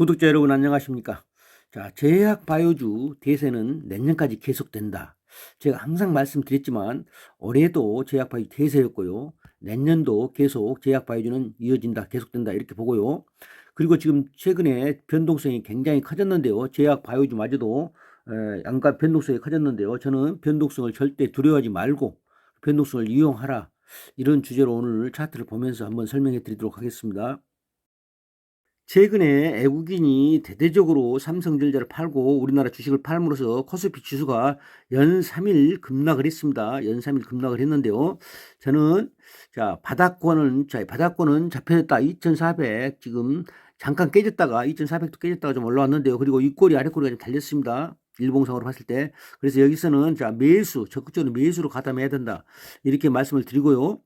구독자 여러분 안녕하십니까? 자, 제약 바이오주 대세는 내년까지 계속된다. 제가 항상 말씀드렸지만 올해도 제약 바이오 대세였고요. 내년도 계속 제약 바이오주는 이어진다, 계속된다 이렇게 보고요. 그리고 지금 최근에 변동성이 굉장히 커졌는데요. 제약 바이오주마저도 에, 양가 변동성이 커졌는데요. 저는 변동성을 절대 두려워하지 말고 변동성을 이용하라. 이런 주제로 오늘 차트를 보면서 한번 설명해 드리도록 하겠습니다. 최근에 애국인이 대대적으로 삼성전자를 팔고 우리나라 주식을 팔므로써 코스피 지수가 연 3일 급락을 했습니다. 연 3일 급락을 했는데요. 저는 자 바닥권은 자 바닥권은 잡혀졌다. 2,400 지금 잠깐 깨졌다가 2,400도 깨졌다가 좀 올라왔는데요. 그리고 윗꼬리 아랫꼬리가 좀 달렸습니다. 일봉상으로 봤을 때 그래서 여기서는 자 매수 적극적으로 매수로 가담해야 된다 이렇게 말씀을 드리고요.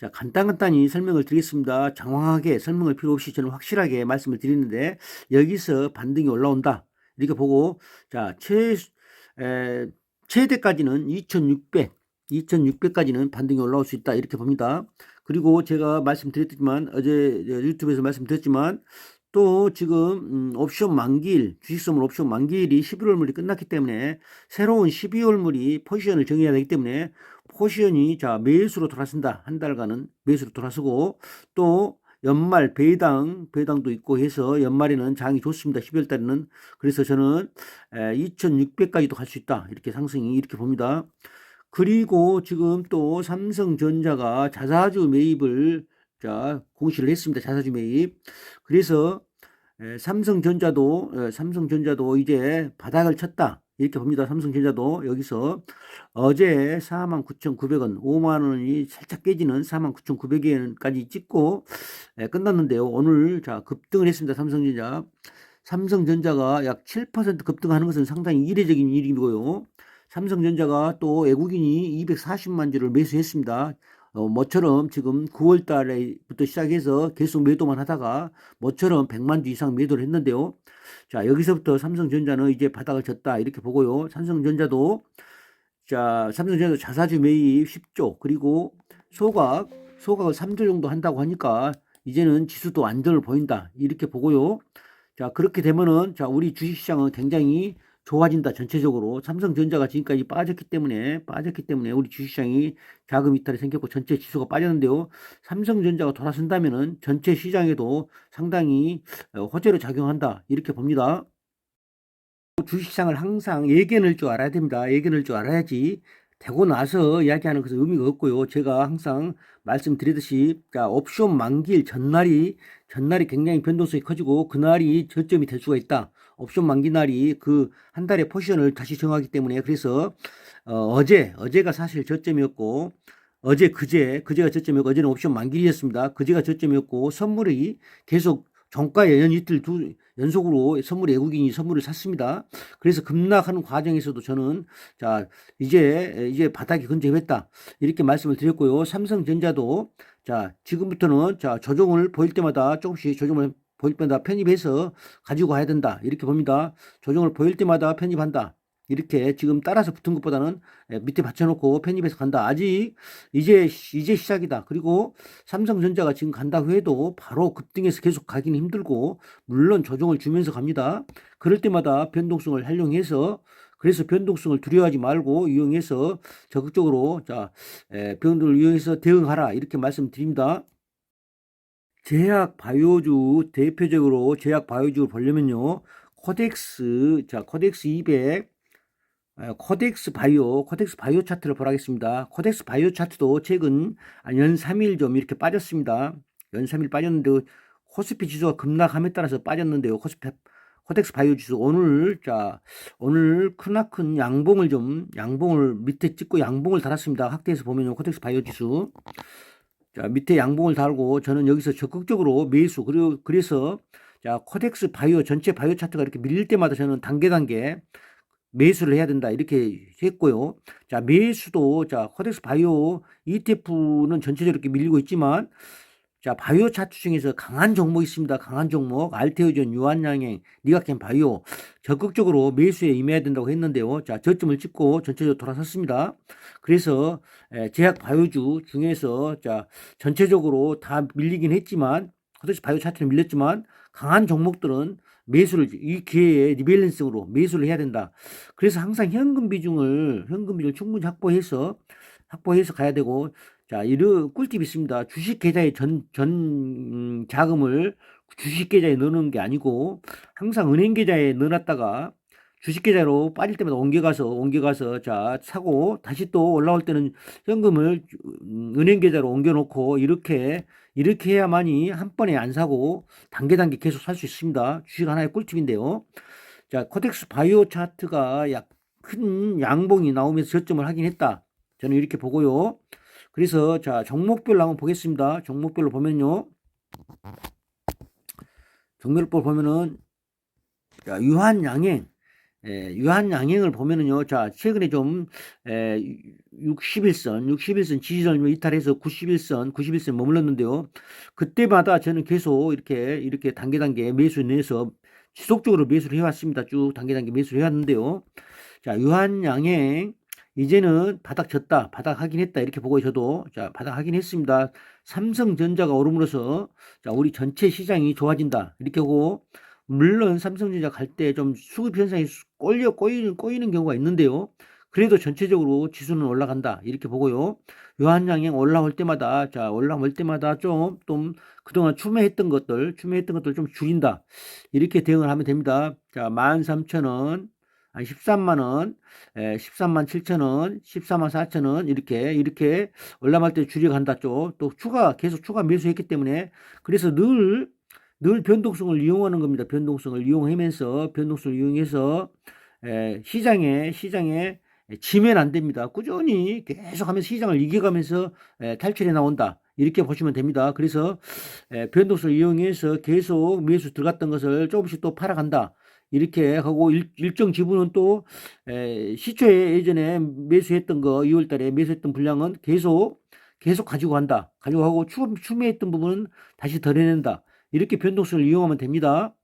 자, 간단간단히 설명을 드리겠습니다. 장황하게 설명을 필요 없이 저는 확실하게 말씀을 드리는데 여기서 반등이 올라온다. 이렇게 보고 자, 최 에, 최대까지는 2600 2600까지는 반등이 올라올 수 있다. 이렇게 봅니다. 그리고 제가 말씀드렸지만 어제 유튜브에서 말씀드렸지만 또 지금 음, 옵션 만기일 주식 선물 옵션 만기일이 11월물이 끝났기 때문에 새로운 12월물이 포지션을 정해야 되기 때문에 포지션이 자 매수로 돌아선다 한 달간은 매수로 돌아서고 또 연말 배당 배당도 있고 해서 연말에는 장이 좋습니다 12월 달에는 그래서 저는 2600까지도 갈 수 있다 이렇게 상승이 이렇게 봅니다 그리고 지금 또 삼성전자가 자사주 매입을 자, 공시를 했습니다. 자사주 매입. 그래서 에, 삼성전자도 에, 삼성전자도 이제 바닥을 쳤다. 이렇게 봅니다. 삼성전자도 여기서 어제 49,900원, 5만 원이 살짝 깨지는 49,900원까지 찍고 에, 끝났는데요. 오늘 자 급등을 했습니다. 삼성전자. 삼성전자가 약 7% 급등하는 것은 상당히 이례적인 일이고요. 삼성전자가 또 외국인이 240만 주를 매수했습니다. 어, 뭐처럼 지금 9월 달에부터 시작해서 계속 매도만 하다가 뭐처럼 100만 주 이상 매도를 했는데요. 자, 여기서부터 삼성전자는 이제 바닥을 쳤다. 이렇게 보고요. 삼성전자도 자, 삼성전자도 자사주 매입 10조, 그리고 소각, 소각을 3조 정도 한다고 하니까 이제는 지수도 안정을 보인다. 이렇게 보고요. 자, 그렇게 되면은 자, 우리 주식 시장은 굉장히 좋아진다 전체적으로. 삼성전자가 지금까지 빠졌기 때문에 빠졌기 때문에 우리 주식시장이 자금 이탈이 생겼고 전체 지수가 빠졌는데요. 삼성전자가 돌아선다면은 전체 시장에도 상당히 어, 호재로 작용한다. 이렇게 봅니다. 주식시장을 항상 예견할 줄 알아야 됩니다. 예견할 줄 알아야지 되고 나서 이야기하는 것은 의미가 없고요. 제가 항상 말씀드리듯이 자, 옵션 만기일 전날이 전날이 굉장히 변동성이 커지고 그날이 저점이 될 수가 있다. 옵션 만기 날이 그 한 달의 포지션을 다시 정하기 때문에 그래서 어, 제 어제가 사실 저점이었고 어제 그제 그제가 저점이었고 어제는 옵션 만기일이었습니다. 그제가 저점이었고 선물이 계속 정가에 연 이틀 두 연속으로 선물 외국인이 선물을 샀습니다. 그래서 급락하는 과정에서도 저는 자 이제 이제 바닥이 근접했다 이렇게 말씀을 드렸고요. 삼성전자도 자 지금부터는 자 조정을 보일 때마다 조금씩 조정을 때마다 편입해서 가지고 가야 된다 이렇게 봅니다. 조정을 보일 때마다 편입한다. 이렇게 지금 따라서 붙은 것보다는 밑에 받쳐놓고 편입해서 간다. 아직 이제 이제 시작이다. 그리고 삼성전자가 지금 간다고 해도 바로 급등해서 계속 가기는 힘들고 물론 조정을 주면서 갑니다. 그럴 때마다 변동성을 활용해서 그래서 변동성을 두려워하지 말고 이용해서 적극적으로 자 변동을 이용해서 대응하라 이렇게 말씀드립니다. 제약 바이오주 대표적으로 제약 바이오주를 보려면요. 코덱스 자 코덱스 200 코덱스 바이오, 코덱스 바이오 차트를 보라겠습니다. 코덱스 바이오 차트도 최근 연 3일 좀 이렇게 빠졌습니다. 연 3일 빠졌는데 코스피 지수가 급락함에 따라서 빠졌는데요. 코스피 코덱스 바이오 지수 오늘 자 오늘 크나큰 양봉을 좀 양봉을 밑에 찍고 양봉을 달았습니다. 확대해서 보면요. 코덱스 바이오 지수 자 밑에 양봉을 달고 저는 여기서 적극적으로 매수 그리고 그래서 자 코덱스 바이오 전체 바이오 차트가 이렇게 밀릴 때마다 저는 단계 단계 매수를 해야 된다 이렇게 했고요. 자 매수도 자 코덱스 바이오 ETF는 전체적으로 이렇게 밀리고 있지만 자 바이오 차트 중에서 강한 종목이 있습니다. 강한 종목 알테오전, 유한양행, 니가캠 바이오 적극적으로 매수에 임해야 된다고 했는데요. 자 저점을 찍고 전체적으로 돌아섰습니다. 그래서 제약 바이오주 중에서 자 전체적으로 다 밀리긴 했지만 코덱스 바이오 차트는 밀렸지만 강한 종목들은 매수를 이 기회에 리밸런싱으로 매수를 해야 된다. 그래서 항상 현금 비중을 현금 비중을 충분히 확보해서 확보해서 가야 되고 자, 이런 꿀팁이 있습니다. 주식 계좌에 전, 전 음, 자금을 주식 계좌에 넣는 게 아니고 항상 은행 계좌에 넣어놨다가 주식 계좌로 빠질 때마다 옮겨가서 옮겨가서 자 사고 다시 또 올라올 때는 현금을 음, 은행 계좌로 옮겨놓고 이렇게 이렇게 해야만이 한 번에 안 사고 단계 단계 계속 살 수 있습니다. 주식 하나의 꿀팁인데요. 자 코덱스 바이오 차트가 약 큰 양봉이 나오면서 저점을 확인했다. 저는 이렇게 보고요. 그래서 자 종목별로 한번 보겠습니다. 종목별로 보면요. 종목별로 보면은 자, 유한양행 예, 유한양행을 보면은요, 자, 최근에 좀, 에, 61선, 61선 지지선을 이탈해서 91선, 91선 머물렀는데요. 그때마다 저는 계속 이렇게, 이렇게 단계 단계 매수 내서 지속적으로 매수를 해왔습니다. 쭉 단계 단계 매수를 해왔는데요. 자, 유한양행, 이제는 바닥 쳤다, 바닥 확인했다, 이렇게 보고 저도, 자, 바닥 확인했습니다. 삼성전자가 오름으로써, 자, 우리 전체 시장이 좋아진다, 이렇게 하고, 물론 삼성전자 갈 때 좀 수급 현상이 꼬여 꼬이는 꼬이는 경우가 있는데요. 그래도 전체적으로 지수는 올라간다 이렇게 보고요. 요한양행 올라올 때마다 자 올라올 때마다 좀 좀 그동안 추매했던 것들 추매했던 것들 좀 줄인다 이렇게 대응을 하면 됩니다. 자 13,000원 아니 13만 원, 에, 13만 7천 원, 14만 4천 원 이렇게 이렇게 올라갈 때 줄여간다 쪽 또 추가 계속 추가 매수했기 때문에 그래서 늘 늘 변동성을 이용하는 겁니다. 변동성을 이용하면서 변동성을 이용해서 에, 시장에 시장에 지면 안 됩니다. 꾸준히 계속 하면서 시장을 이겨가면서 에, 탈출해 나온다. 이렇게 보시면 됩니다. 그래서 에, 변동성을 이용해서 계속 매수 들어갔던 것을 조금씩 또 팔아간다. 이렇게 하고 일, 정 지분은 또 에, 시초에 예전에 매수했던 거 2월 달에 매수했던 분량은 계속 계속 가지고 간다. 가지고 가고 추, 추매했던 부분은 다시 덜어낸다. 이렇게 변동성을 이용하면 됩니다.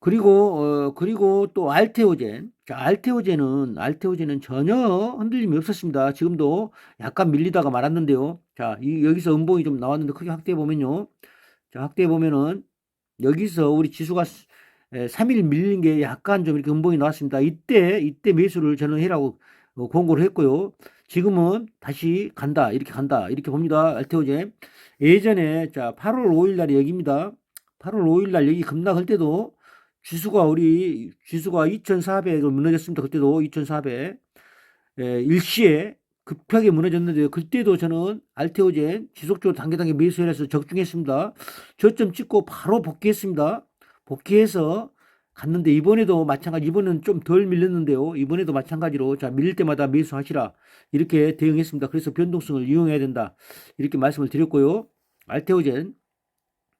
그리고 어, 그리고 또 알테오젠. 자, 알테오젠은 알테오젠은 전혀 흔들림이 없었습니다. 지금도 약간 밀리다가 말았는데요. 자, 이, 여기서 음봉이 좀 나왔는데 크게 확대해 보면요. 자, 확대해 보면은 여기서 우리 지수가 3일 밀린 게 약간 좀 이렇게 음봉이 나왔습니다. 이때 이때 매수를 저는 해라고 어, 공고를 했고요. 지금은 다시 간다. 이렇게 간다. 이렇게 봅니다. 알테오젠. 예전에 자 8월 5일 날이 여기입니다. 8월 5일 날 여기 급락할 때도 지수가 우리 지수가 2,400을 무너졌습니다. 그때도 2,400 에, 일시에 급하게 무너졌는데요. 그때도 저는 알테오젠 지속적으로 단계 단계 매수해서 적중했습니다. 저점 찍고 바로 복귀했습니다. 복귀해서 갔는데 이번에도 마찬가지 이번은 좀 덜 밀렸는데요. 이번에도 마찬가지로 자 밀릴 때마다 매수하시라 이렇게 대응했습니다. 그래서 변동성을 이용해야 된다 이렇게 말씀을 드렸고요. 알테오젠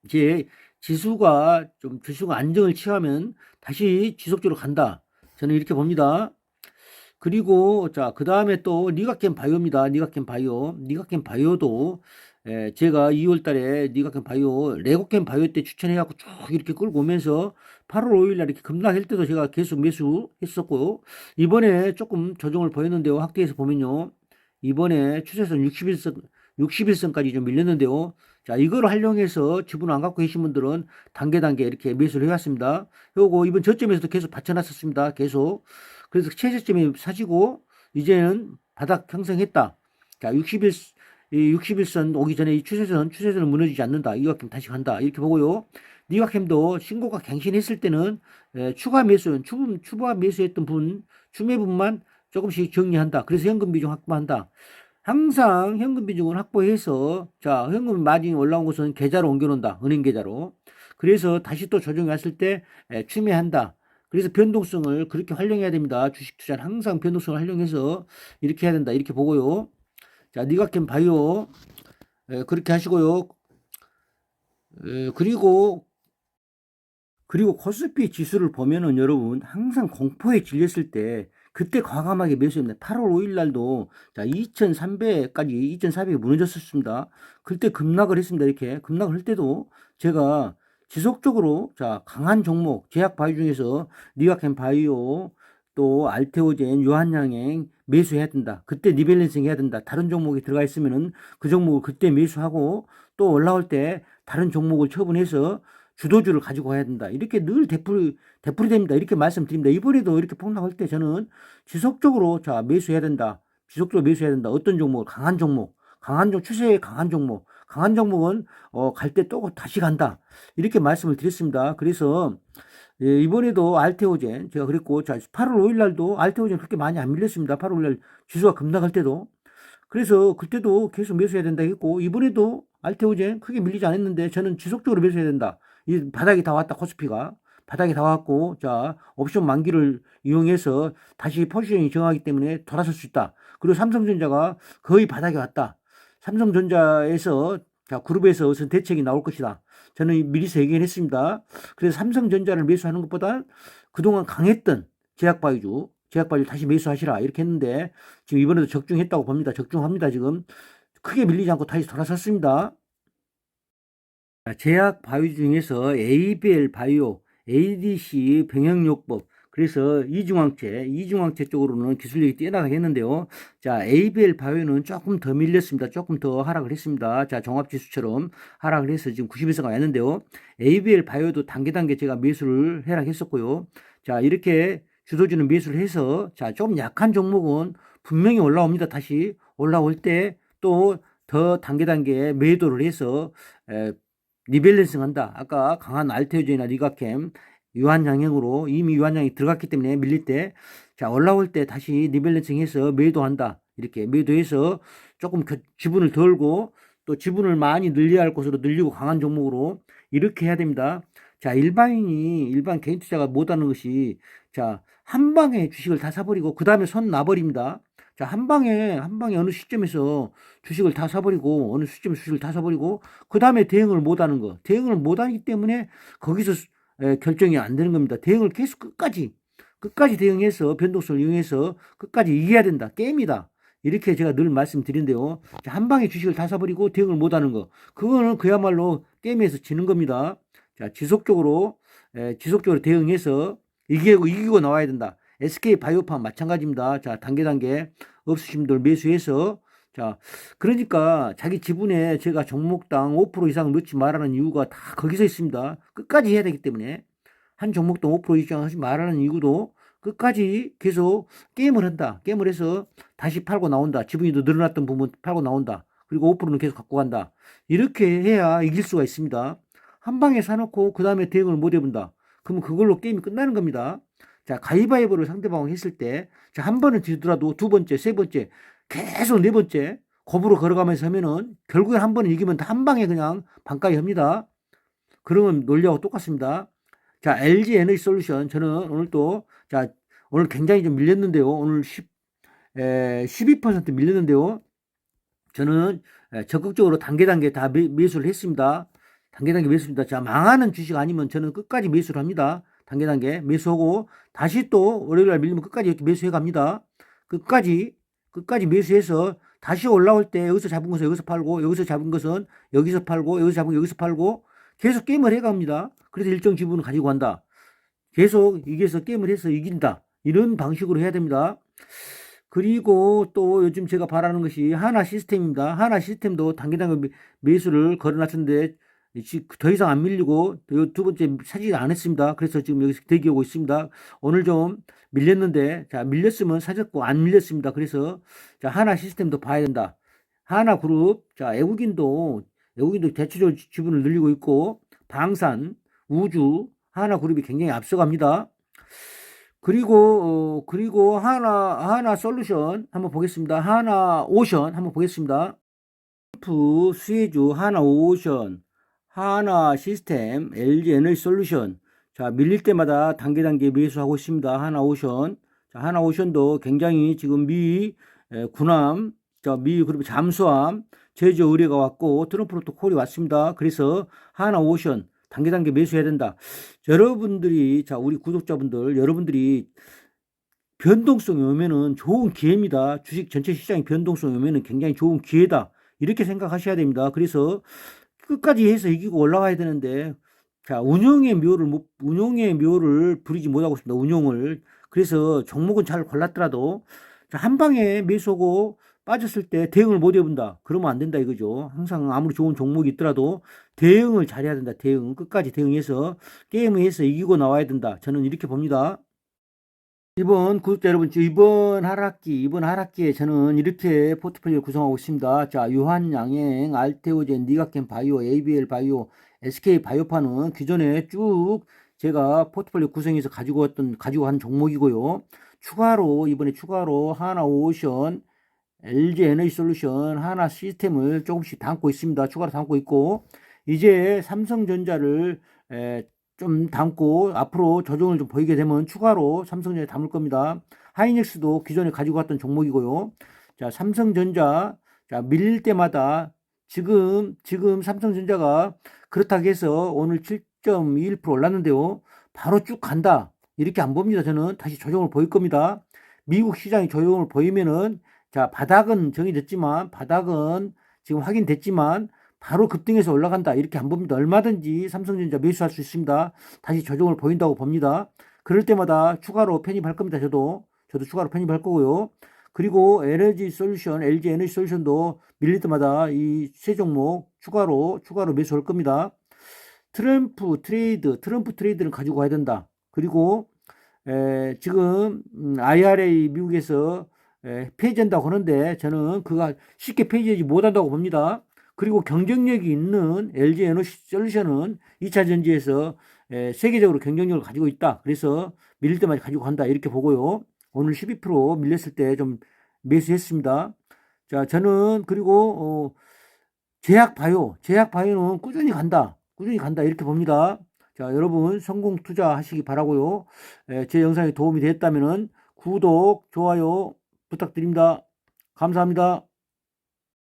이제 지수가 좀 지수가 안정을 취하면 다시 지속적으로 간다. 저는 이렇게 봅니다. 그리고 자, 그 다음에 또 니가켄 바이오입니다. 니가켄 바이오. 니가켄 바이오도 에, 제가 2월 달에 니가켄 바이오, 레고켄 바이오 때 추천해갖고 쭉 이렇게 끌고 오면서 8월 5일 날 이렇게 급락할 때도 제가 계속 매수했었고요. 이번에 조금 조정을 보였는데요. 확대해서 보면요. 이번에 추세선 61선, 61선까지 좀 밀렸는데요. 자, 이걸 활용해서 지분 안 갖고 계신 분들은 단계 단계 이렇게 매수를 해왔습니다. 요거 이번 저점에서도 계속 받쳐놨었습니다. 계속. 그래서 최저점이 사지고 이제는 바닥 형성했다. 자, 61, 이 61선 오기 전에 이 추세선, 추세선은 무너지지 않는다. 이와캠 다시 간다. 이렇게 보고요. 니와캠도 신고가 갱신했을 때는 에, 추가 매수, 추, 추가 매수했던 분, 추매분만 조금씩 정리한다. 그래서 현금 비중 확보한다. 항상 현금 비중을 확보해서 자 현금 마진이 올라온 것은 계좌로 옮겨놓는다 은행 계좌로 그래서 다시 또 조정이 왔을 때 에, 추매한다 그래서 변동성을 그렇게 활용해야 됩니다 주식 투자는 항상 변동성을 활용해서 이렇게 해야 된다 이렇게 보고요 자 니가캠 바이오 에, 그렇게 하시고요 에, 그리고 그리고 코스피 지수를 보면은 여러분 항상 공포에 질렸을 때 그때 과감하게 매수했는데 8월 5일 날도 자 2,300까지 2,400이 무너졌었습니다. 그때 급락을 했습니다. 이렇게 급락을 할 때도 제가 지속적으로 자 강한 종목 제약 바이오 중에서 니아켄 바이오 또 알테오젠 유한양행 매수해야 된다. 그때 리밸런싱 해야 된다. 다른 종목이 들어가 있으면은 그 종목을 그때 매수하고 또 올라올 때 다른 종목을 처분해서 주도주를 가지고 가야 된다. 이렇게 늘 되풀이, 되풀이 됩니다. 이렇게 말씀드립니다. 이번에도 이렇게 폭락할 때 저는 지속적으로 자, 매수해야 된다. 지속적으로 매수해야 된다. 어떤 종목? 강한 종목. 강한 종, 추세에 강한 종목. 강한 종목은, 어, 갈 때 또 다시 간다. 이렇게 말씀을 드렸습니다. 그래서, 예, 이번에도 알테오젠, 제가 그랬고, 자, 8월 5일 날도 알테오젠 그렇게 많이 안 밀렸습니다. 8월 5일 날 지수가 급락할 때도. 그래서 그때도 계속 매수해야 된다 했고, 이번에도 알테오젠 크게 밀리지 않았는데, 저는 지속적으로 매수해야 된다. 이 바닥이 다 왔다, 코스피가. 바닥이 다 왔고, 자, 옵션 만기를 이용해서 다시 포지션이 정하기 때문에 돌아설 수 있다. 그리고 삼성전자가 거의 바닥에 왔다. 삼성전자에서, 자, 그룹에서 어떤 대책이 나올 것이다. 저는 미리서 얘기했습니다. 그래서 삼성전자를 매수하는 것보다 그동안 강했던 제약바이주, 제약바이주 다시 매수하시라. 이렇게 했는데, 지금 이번에도 적중했다고 봅니다. 적중합니다, 지금. 크게 밀리지 않고 다시 돌아섰습니다. 자, 제약 바이오 중에서 ABL 바이오, ADC 병역요법, 그래서 이중항체, 이중항체 쪽으로는 기술력이 뛰어나게 했는데요. 자, ABL 바이오는 조금 더 밀렸습니다. 조금 더 하락을 했습니다. 자, 종합지수처럼 하락을 해서 지금 91선가 왔는데요. ABL 바이오도 단계 단계 제가 매수를 해락했었고요. 자, 이렇게 주도주는 매수를 해서 자, 좀 약한 종목은 분명히 올라옵니다. 다시 올라올 때 또 더 단계 단계 매도를 해서 에, 리밸런싱 한다. 아까 강한 알테오젠이나 리가캠 유한양형으로 이미 유한양이 들어갔기 때문에 밀릴 때, 자, 올라올 때 다시 리밸런싱 해서 매도한다. 이렇게 매도해서 조금 겨- 지분을 덜고 또 지분을 많이 늘려야 할 곳으로 늘리고 강한 종목으로 이렇게 해야 됩니다. 자, 일반인이, 일반 개인 투자가 못하는 것이, 자, 한 방에 주식을 다 사버리고, 그 다음에 손 놔버립니다. 자, 한 방에, 한 방에 어느 시점에서 주식을 다 사버리고, 어느 시점에 주식을 다 사버리고, 그 다음에 대응을 못 하는 거. 대응을 못 하기 때문에 거기서 결정이 안 되는 겁니다. 대응을 계속 끝까지, 끝까지 대응해서, 변동성을 이용해서 끝까지 이겨야 된다. 게임이다. 이렇게 제가 늘 말씀드린데요. 자, 한 방에 주식을 다 사버리고 대응을 못하는 거. 그거는 그야말로 게임에서 지는 겁니다. 자, 지속적으로, 에, 지속적으로 대응해서 이기고, 이기고 나와야 된다. SK 바이오팜 마찬가지입니다. 자, 단계 단계 없으신 분들 매수해서 자, 그러니까 자기 지분에 제가 종목당 5% 이상 넣지 말라는 이유가 다 거기서 있습니다. 끝까지 해야 되기 때문에 한 종목당 5% 이상 하지 말라는 이유도 끝까지 계속 게임을 한다. 게임을 해서 다시 팔고 나온다. 지분이 더 늘어났던 부분 팔고 나온다. 그리고 5%는 계속 갖고 간다. 이렇게 해야 이길 수가 있습니다. 한 방에 사놓고 그 다음에 대응을 못 해본다. 그러면 그걸로 게임이 끝나는 겁니다. 자, 가위바위보를 상대방이 했을 때, 자, 한 번은 지더라도 두 번째, 세 번째, 계속 네 번째, 겁으로 걸어가면서 하면은, 결국에 한 번은 이기면 다 한 방에 그냥 반가이 합니다. 그러면 논리하고 똑같습니다. 자, LG 에너지 솔루션. 저는 오늘 또, 자, 오늘 굉장히 좀 밀렸는데요. 오늘 10, 에, 12% 밀렸는데요. 저는 에, 적극적으로 단계 단계 다 매, 매수를 했습니다. 단계 단계 매수입니다. 자, 망하는 주식 아니면 저는 끝까지 매수를 합니다. 단계 단계 매수하고 다시 또 월요일 날 밀리면 끝까지 이렇게 매수해 갑니다. 끝까지 끝까지 매수해서 다시 올라올 때 여기서 잡은 것은 여기서 팔고 여기서 잡은 것은 여기서 팔고 여기서 잡은 거 여기서 팔고 계속 게임을 해 갑니다. 그래서 일정 지분을 가지고 간다. 계속 이겨서 게임을 해서 이긴다. 이런 방식으로 해야 됩니다. 그리고 또 요즘 제가 바라는 것이 하나 시스템입니다. 하나 시스템도 단계 단계 매- 매수를 걸어놨는데 지- 더 이상 안 밀리고 요두 번째 사지 안 했습니다. 그래서 지금 여기서 대기하고 있습니다. 오늘 좀 밀렸는데 자 밀렸으면 사졌고 안 밀렸습니다. 그래서 자 하나 시스템도 봐야 된다. 하나 그룹 자 외국인도 외국인도 대체적으로 지- 지분을 늘리고 있고 방산 우주 하나 그룹이 굉장히 앞서갑니다. 그리고 어, 그리고 하나 하나 솔루션 한번 보겠습니다. 하나 오션 한번 보겠습니다. 프 수혜주 하나 오션 하나 시스템 LG 에너지 솔루션 자 밀릴 때마다 단계 단계 매수하고 있습니다. 하나 오션 자 하나 오션도 굉장히 지금 미 에, 군함 자 미 그리고 잠수함 제조 의뢰가 왔고 트럼프 프로토 콜이 왔습니다. 그래서 하나 오션 단계 단계 매수해야 된다. 여러분들이 자 우리 구독자분들 여러분들이 변동성이 오면은 좋은 기회입니다. 주식 전체 시장이 변동성이 오면은 굉장히 좋은 기회다. 이렇게 생각하셔야 됩니다. 그래서 끝까지 해서 이기고 올라가야 되는데 자 운용의 묘를 못 운용의 묘를 부리지 못하고 있습니다. 운용을 그래서 종목은 잘 골랐더라도 자, 한 방에 매수하고 빠졌을 때 대응을 못 해본다. 그러면 안 된다 이거죠. 항상 아무리 좋은 종목이 있더라도 대응을 잘해야 된다. 대응. 끝까지 대응해서 게임에서 이기고 나와야 된다. 저는 이렇게 봅니다. 이번 구독자 여러분, 저 이번 하락기, 이번 하락기에 저는 이렇게 포트폴리오 구성하고 있습니다. 자, 유한양행, 알테오젠, 니가캠 바이오, ABL 바이오, SK 바이오파는 기존에 쭉 제가 포트폴리오 구성해서 가지고 왔던, 가지고 한 종목이고요. 추가로, 이번에 추가로 하나 오션, LG 에너지 솔루션, 하나 시스템을 조금씩 담고 있습니다. 추가로 담고 있고, 이제 삼성전자를 에, 좀 담고 앞으로 조정을 좀 보이게 되면 추가로 삼성전자 담을 겁니다. 하이닉스도 기존에 가지고 왔던 종목이고요. 자, 삼성전자 자, 밀릴 때마다 지금 지금 삼성전자가 그렇다고 해서 오늘 7.21% 올랐는데요. 바로 쭉 간다. 이렇게 안 봅니다. 저는 다시 조정을 보일 겁니다. 미국 시장이 조정을 보이면은 자, 바닥은 정해졌지만 바닥은 지금 확인됐지만 바로 급등해서 올라간다. 이렇게 안 봅니다. 얼마든지 삼성전자 매수할 수 있습니다. 다시 조정을 보인다고 봅니다. 그럴 때마다 추가로 편입할 겁니다. 저도. 저도 추가로 편입할 거고요. 그리고 에너지 솔루션, LG 에너지 솔루션도 밀릴 때마다 이 세 종목 추가로, 추가로 매수할 겁니다. 트럼프 트레이드, 트럼프 트레이드를 가지고 가야 된다. 그리고, 에, 지금, 음, IRA 미국에서 에, 폐지한다고 하는데 저는 그가 쉽게 폐지하지 못한다고 봅니다. 그리고 경쟁력이 있는 LG 에너지 솔루션은 2차 전지에서 에, 세계적으로 경쟁력을 가지고 있다. 그래서 밀릴 때마다 가지고 간다. 이렇게 보고요. 오늘 12% 밀렸을 때 좀 매수했습니다. 자, 저는 그리고 어, 제약 바이오, 제약 바이오는 꾸준히 간다. 꾸준히 간다. 이렇게 봅니다. 자, 여러분 성공 투자하시기 바라고요. 에, 제 영상이 도움이 됐다면은 구독, 좋아요 부탁드립니다. 감사합니다.